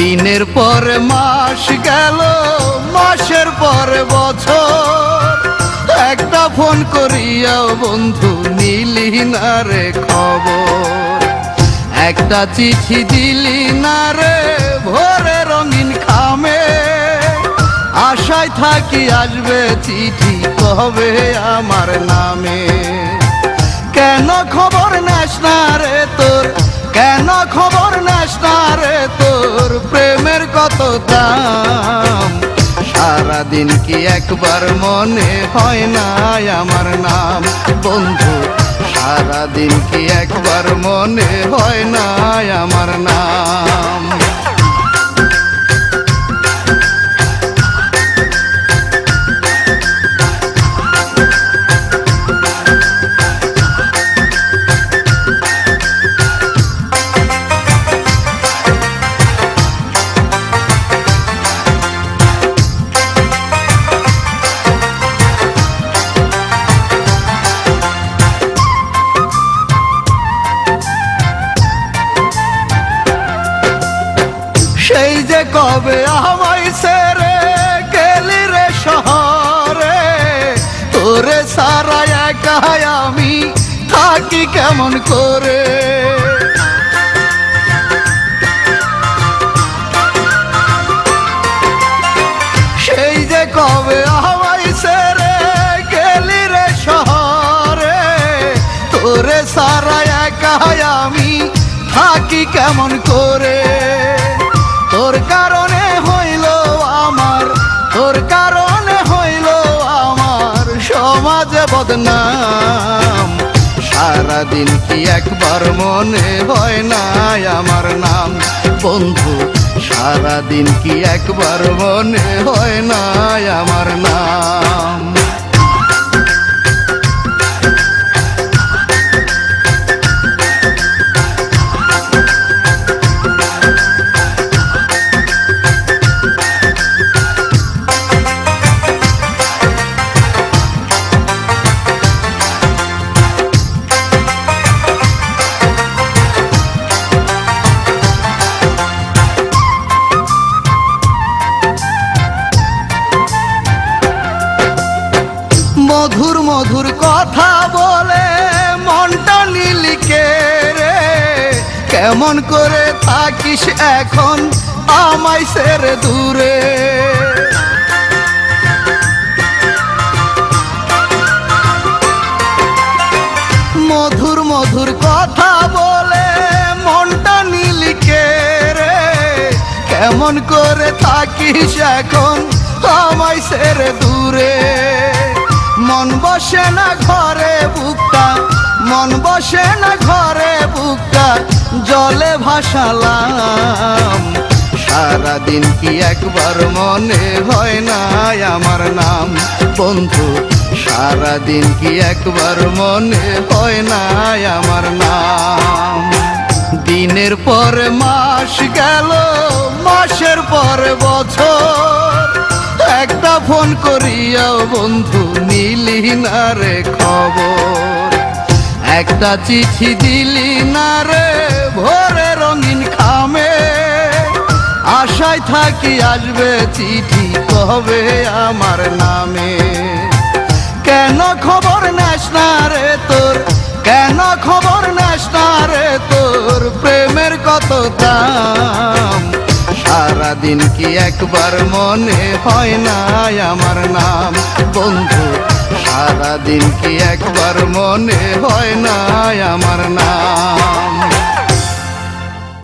দিনের পর মাস গেল, মাসের পর বছর। একটা ফোন করিয়াও বন্ধু নিলি না রে খবর। একটা চিঠি দিলি না রে ভোরে রঙিন খামে। আশায় থাকি আসবে চিঠি কবে আমার নামে। কেন খবর নেস না রে তোর? কেন খবর কত দাম? সারাদিন কি একবার মনে হয় না আমার নাম? বন্ধু, সারাদিন কি একবার মনে হয় না আমার নাম? কবে আমায় সেরে গেলি রে শহরে? তোরে সারা একাই আমি থাকি কেমন করে? সেই যে কবে আমায় সেরে গেলি রে শহরে? তোরে সারা একাই আমি থাকি কেমন করে? তোর কারণে হইল আমার, তোর কারণে হইল আমার সমাজে বদনাম। সারাদিন কি একবার মনে হয় না আমার নাম? বন্ধু, সারাদিন কি একবার মনে হয় না আমার নাম? মধুর মধুর কথা বলে, মনটা নীলিকে রে। কেমন করে থাকিস এখন আমায় সেরে দূরে। মধুর মধুর কথা বলে, মনটা নীলিকে রে। কেমন করে থাকিস এখন আমায় সেরে দূরে। মন বসে না ঘরে বুকটা, মন বসে না ঘরে বুকটা, জলে ভাসালাম। সারাদিন কি একবার মনে হয় না আমার নাম? বন্ধু, সারাদিন কি একবার মনে হয় না আমার নাম? দিনের পর মাস গেল, মাসের পর বছর। একটা ফোন করিয়াও বন্ধু নিলি না রে খবর। একটা চিঠি দিলি না রে ভোরে রঙিন খামে। আশায় থাকি আসবে চিঠি কবে আমার নামে। কেন খবর নেস না রে তোর? কেন খবর নেস না রে তোর? প্রেমের কত দাম? সারাদিন কি একবার মনে হয় না আমার নাম? বন্ধু সারাদিন কি একবার মনে হয় না আমার নাম?